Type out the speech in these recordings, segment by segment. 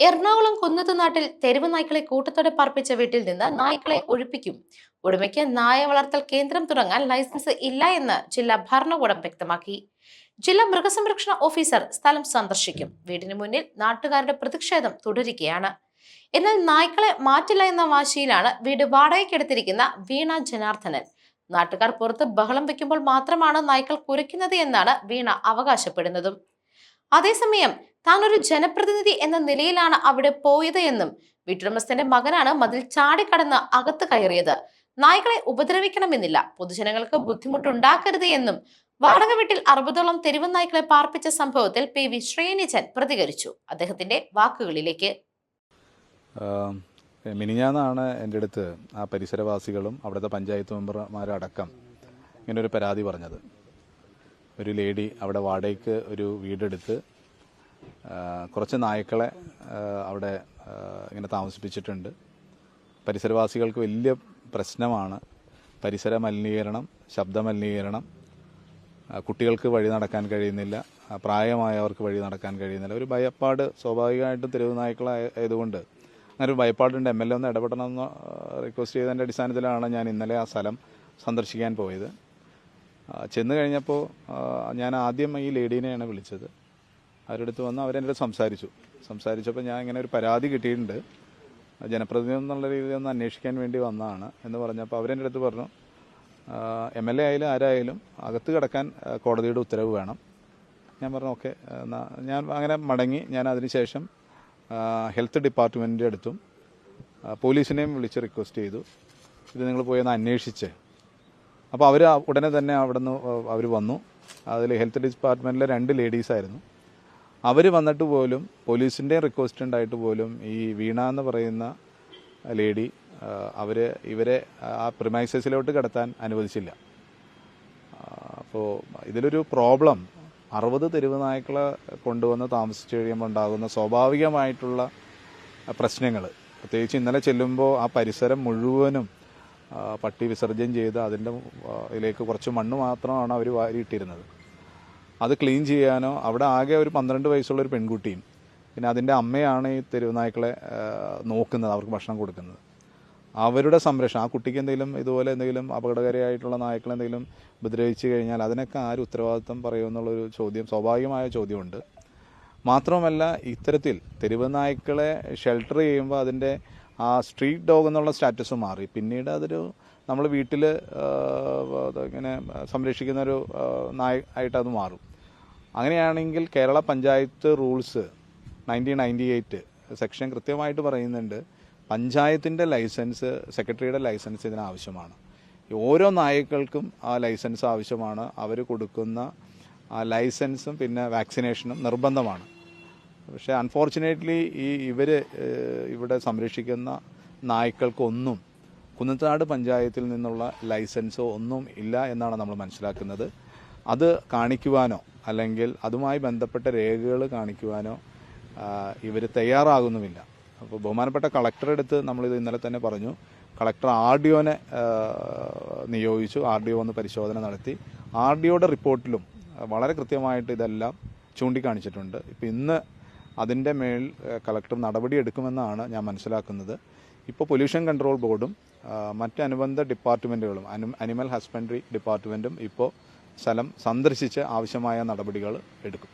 എറണാകുളം കുന്നത്ത് നാട്ടിൽ തെരുവ് നായ്ക്കളെ കൂട്ടത്തോടെ പാർപ്പിച്ച വീട്ടിൽ നിന്ന് നായ്ക്കളെ ഒഴിപ്പിക്കും. ഉടമയ്ക്ക് നായ വളർത്തൽ കേന്ദ്രം തുടങ്ങാൻ ലൈസൻസ് ഇല്ല എന്ന് ജില്ലാ ഭരണകൂടം വ്യക്തമാക്കി. ജില്ലാ മൃഗസംരക്ഷണ ഓഫീസർ സ്ഥലം സന്ദർശിക്കും. വീടിന് മുന്നിൽ നാട്ടുകാരുടെ പ്രതിഷേധം തുടരുകയാണ്. എന്നാൽ നായ്ക്കളെ മാറ്റില്ല എന്ന വാശിയിലാണ് വീട് വാടകയ്ക്കെടുത്തിരിക്കുന്ന വീണ ജനാർദ്ദനൻ. നാട്ടുകാർ പുറത്ത് ബഹളം വെക്കുമ്പോൾ മാത്രമാണ് നായ്ക്കൾ കുരയ്ക്കുന്നത് എന്നാണ് വീണ അവകാശപ്പെടുന്നതും. അതേസമയം താൻ ഒരു ജനപ്രതിനിധി എന്ന നിലയിലാണ് അവിടെ പോയത് എന്നും വീട്ടുടമസ്ഥന്റെ മകനാണ് മതിൽ ചാടിക്കടന്ന് അകത്ത് കയറിയത്. നായ്ക്കളെ ഉപദ്രവിക്കണമെന്നില്ല. പൊതുജനങ്ങൾക്ക് ബുദ്ധിമുട്ടുണ്ടാക്കരുത് എന്നും വാടക വീട്ടിൽ അറുപതോളം തെരുവ് നായ്ക്കളെ പാർപ്പിച്ച സംഭവത്തിൽ പി വി ശ്രീനിജൻ പ്രതികരിച്ചു. അദ്ദേഹത്തിന്റെ വാക്കുകളിലേക്ക്. മിനിഞ്ഞാന്നാണ് എന്റെ അടുത്ത് ആ പരിസരവാസികളും അവിടുത്തെ പഞ്ചായത്ത് മെമ്പർമാരടക്കം ഇങ്ങനെ ഒരു പരാതി പറഞ്ഞത്. ഒരു ലേഡി അവിടെ വാടകയ്ക്ക് ഒരു വീടെടുത്ത് കുറച്ച് നായ്ക്കളെ അവിടെ ഇങ്ങനെ താമസിപ്പിച്ചിട്ടുണ്ട്. പരിസരവാസികൾക്ക് വലിയ പ്രശ്നമാണ് പരിസര മലിനീകരണം ശബ്ദ മലിനീകരണം. കുട്ടികൾക്ക് വഴി നടക്കാൻ കഴിയുന്നില്ല. പ്രായമായവർക്ക് വഴി നടക്കാൻ കഴിയുന്നില്ല. ഒരു ഭയപ്പാട് സ്വാഭാവികമായിട്ടും തെരുവ് നായ്ക്കളായതുകൊണ്ട് അങ്ങനെ ഒരു ഭയപ്പാടുണ്ട്. എം എൽ എ ഒന്ന് ഇടപെടണമെന്ന് റിക്വസ്റ്റ് ചെയ്തതിന്റെ അടിസ്ഥാനത്തിലാണ് ഞാൻ ഇന്നലെ ആ സ്ഥലം സന്ദർശിക്കാൻ പോയത്. ചെന്ന് കഴിഞ്ഞപ്പോൾ ഞാൻ ആദ്യം ഈ ലേഡീനെയാണ് വിളിച്ചത്. അവരുടെ അടുത്ത് വന്ന് അവരെന്റെ സംസാരിച്ചു. സംസാരിച്ചപ്പോൾ ഞാൻ ഇങ്ങനെ ഒരു പരാതി കിട്ടിയിട്ടുണ്ട്. ജനപ്രതിനിധി എന്നുള്ള രീതിയിൽ ഒന്ന് അന്വേഷിക്കാൻ വേണ്ടി വന്നതാണ് എന്ന് പറഞ്ഞപ്പോൾ അവരെന്റെ അടുത്ത് പറഞ്ഞു എം എൽ എ ആയാലും ആരായാലും അകത്ത് കിടക്കാൻ കോടതിയുടെ ഉത്തരവ് വേണം. ഞാൻ പറഞ്ഞു ഓക്കെ ഞാൻ അങ്ങനെ മടങ്ങി ഞാൻ അതിനുശേഷം ഹെൽത്ത് ഡിപ്പാർട്ട്മെന്റിന്റെ അടുത്തും പോലീസിനെയും വിളിച്ച് റിക്വസ്റ്റ് ചെയ്തു. ഇത് നിങ്ങൾ പോയി ഒന്ന് അന്വേഷിച്ച്. അപ്പോൾ അവർ ഉടനെ തന്നെ അവിടെ നിന്ന് അവർ വന്നു. അതിൽ ഹെൽത്ത് ഡിപ്പാർട്ട്മെന്റിലെ രണ്ട് ലേഡീസായിരുന്നു. അവർ വന്നിട്ട് പോലും പോലീസിന്റെ റിക്വസ്റ്റ് ഉണ്ടായിട്ട് പോലും ഈ വീണ എന്ന് പറയുന്ന ലേഡി അവർ ഇവരെ ആ പ്രിമൈസസിലോട്ട് കടത്താൻ അനുവദിച്ചില്ല. അപ്പോൾ ഇതിലൊരു പ്രോബ്ലം അറുപത് തെരുവ് നായ്ക്കളെ കൊണ്ടുവന്ന് താമസിച്ച് കഴിയുമ്പോൾ ഉണ്ടാകുന്ന സ്വാഭാവികമായിട്ടുള്ള പ്രശ്നങ്ങൾ പ്രത്യേകിച്ച് ഇന്നലെ ചെല്ലുമ്പോൾ ആ പരിസരം മുഴുവനും പട്ടി വിസർജ്യം ചെയ്ത് അതിന്റെ ഇതിലേക്ക് കുറച്ച് മണ്ണ് മാത്രമാണ് അവർ വാരിയിട്ടിരുന്നത്. അത് ക്ലീൻ ചെയ്യാനോ അവിടെ ആകെ ഒരു പന്ത്രണ്ട് വയസ്സുള്ള ഒരു പെൺകുട്ടിയും പിന്നെ അതിന്റെ അമ്മയാണ് ഈ തെരുവുനായ്ക്കളെ നോക്കുന്നത് അവർക്ക് ഭക്ഷണം കൊടുക്കുന്നത്. അവരുടെ സംരക്ഷണം ആ കുട്ടിക്ക് എന്തെങ്കിലും ഇതുപോലെ എന്തെങ്കിലും അപകടകാരിയായിട്ടുള്ള നായ്ക്കളെ എന്തെങ്കിലും ഉപദ്രവിച്ചു കഴിഞ്ഞാൽ അതിനൊക്കെ ആര് ഉത്തരവാദിത്വം പറയുമെന്നുള്ളൊരു ചോദ്യം സ്വാഭാവികമായ ചോദ്യമുണ്ട്. മാത്രമല്ല ഇത്തരത്തിൽ തെരുവ് നായ്ക്കളെ ഷെൽട്ടർ ചെയ്യുമ്പോൾ അതിന്റെ ആ സ്ട്രീറ്റ് ഡോഗ് എന്നുള്ള സ്റ്റാറ്റസ് മാറി. പിന്നീട് അതൊരു നമ്മൾ വീട്ടിൽ ഇങ്ങനെ സംരക്ഷിക്കുന്ന ഒരു നായ ആയിട്ട് അത് മാറും. അങ്ങനെയാണെങ്കിൽ Kerala panchayat rules nineteen ninety eight section കൃത്യമായിട്ട് പറയുന്നുണ്ട് പഞ്ചായത്തിന്റെ ലൈസൻസ് സെക്രട്ടറിയുടെ ലൈസൻസ് ഇതിനാവശ്യമാണ്. ഓരോ നായ്ക്കൾക്കും ആ ലൈസൻസ് ആവശ്യമാണ്. അവർ കൊടുക്കുന്ന ആ ലൈസൻസും പിന്നെ വാക്സിനേഷനും നിർബന്ധമാണ്. പക്ഷേ അൺഫോർച്ചുനേറ്റ്ലി ഈ ഇവർ ഇവിടെ സംരക്ഷിക്കുന്ന നായ്ക്കൾക്കൊന്നും കുന്നത്താട് പഞ്ചായത്തിൽ നിന്നുള്ള ലൈസൻസോ ഒന്നും ഇല്ല എന്നാണ് നമ്മൾ മനസ്സിലാക്കുന്നത്. അത് കാണിക്കുവാനോ അല്ലെങ്കിൽ അതുമായി ബന്ധപ്പെട്ട രേഖകൾ കാണിക്കുവാനോ ഇവർ തയ്യാറാകുന്നുമില്ല. അപ്പോൾ ബഹുമാനപ്പെട്ട കളക്ടറെ അടുത്ത് നമ്മളിത് ഇന്നലെ തന്നെ പറഞ്ഞു. കളക്ടർ ആർ ഡി ഒനെ നിയോഗിച്ചു ആർ ഡി ഒ ഒന്ന് പരിശോധന നടത്തി. ആർ ഡി ഒയുടെ റിപ്പോർട്ടിലും വളരെ കൃത്യമായിട്ട് ഇതെല്ലാം ചൂണ്ടിക്കാണിച്ചിട്ടുണ്ട്. ഇപ്പം ഇന്ന് അതിന്റെ മേൽ കളക്ടർ നടപടിയെടുക്കുമെന്നാണ് ഞാൻ മനസ്സിലാക്കുന്നത്. ഇപ്പോൾ പൊല്യൂഷൻ കൺട്രോൾ ബോർഡും മറ്റ് അനുബന്ധ ഡിപ്പാർട്ട്മെന്റുകളും അനിമൽ ഹസ്ബൻഡറി ഡിപ്പാർട്ട്മെന്റും ഇപ്പോൾ സ്ഥലം സന്ദർശിച്ച് ആവശ്യമായ നടപടികൾ എടുക്കും?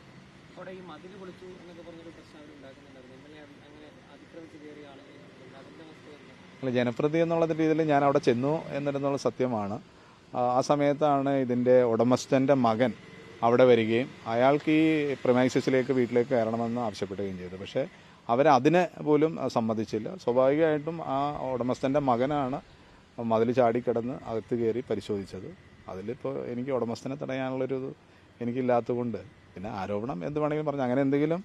അല്ല ജനപ്രതി എന്നുള്ള രീതിയിൽ ഞാൻ അവിടെ ചെന്നു എന്നിരുന്നുള്ള സത്യമാണ്. ആ, ആ സമയത്താണ് ഇതിന്റെ ഉടമസ്ഥന്റെ മകൻ അവിടെ വരികയും അയാൾക്ക് ഈ പ്രമൈസസിലേക്ക് വീട്ടിലേക്ക് കയറണമെന്ന് ആവശ്യപ്പെടുകയും ചെയ്തു. പക്ഷേ അവരതിനെ പോലും സമ്മതിച്ചില്ല. സ്വാഭാവികമായിട്ടും ആ ഉടമസ്ഥന്റെ മകനാണ് മതിൽ ചാടിക്കിടന്ന് അകത്ത് കയറി പരിശോധിച്ചത്. അതിലിപ്പോൾ എനിക്ക് ഉടമസ്ഥനെ തടയാനുള്ളൊരു ഇത് എനിക്കില്ലാത്തതുകൊണ്ട്. പിന്നെ ആരോപണം എന്ത് വേണമെങ്കിലും പറഞ്ഞു. അങ്ങനെ എന്തെങ്കിലും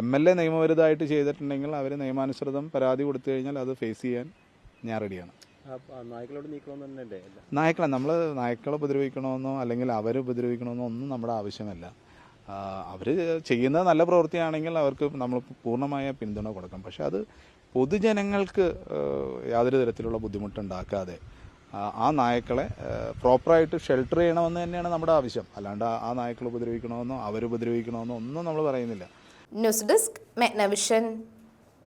എം എൽ എ നിയമവിരുദ്ധമായിട്ട് ചെയ്തിട്ടുണ്ടെങ്കിൽ അവർ നിയമാനുസൃതം പരാതി കൊടുത്തു കഴിഞ്ഞാൽ അത് ഫേസ് ചെയ്യാൻ ഞാൻ റെഡിയാണ്. നായ്ക്കളെ നമ്മൾ നായ്ക്കളെ ഉപദ്രവിക്കണമെന്നോ അല്ലെങ്കിൽ അവരെ ഉപദ്രവിക്കണമെന്നോ ഒന്നും നമ്മുടെ ആവശ്യമല്ല. അവർ ചെയ്യുന്നത് നല്ല പ്രവൃത്തിയാണെങ്കിൽ അവർക്ക് നമ്മൾ പൂർണമായ പിന്തുണ കൊടുക്കാം പക്ഷെ അത് പൊതുജനങ്ങൾക്ക് യാതൊരു തരത്തിലുള്ള ബുദ്ധിമുട്ടുണ്ടാക്കാതെ ആ, നായ്ക്കളെ പ്രോപ്പറായിട്ട് ഷെൽട്ടർ ചെയ്യണമെന്ന് തന്നെയാണ് നമ്മുടെ ആവശ്യം. അല്ലാണ്ട് ആ നായ്ക്കളെ ഉപദ്രവിക്കണമെന്നോ അവരുപദ്രവിക്കണമെന്നോ ഒന്നും നമ്മൾ പറയുന്നില്ല. News desk മെഗ്നവിഷൻ.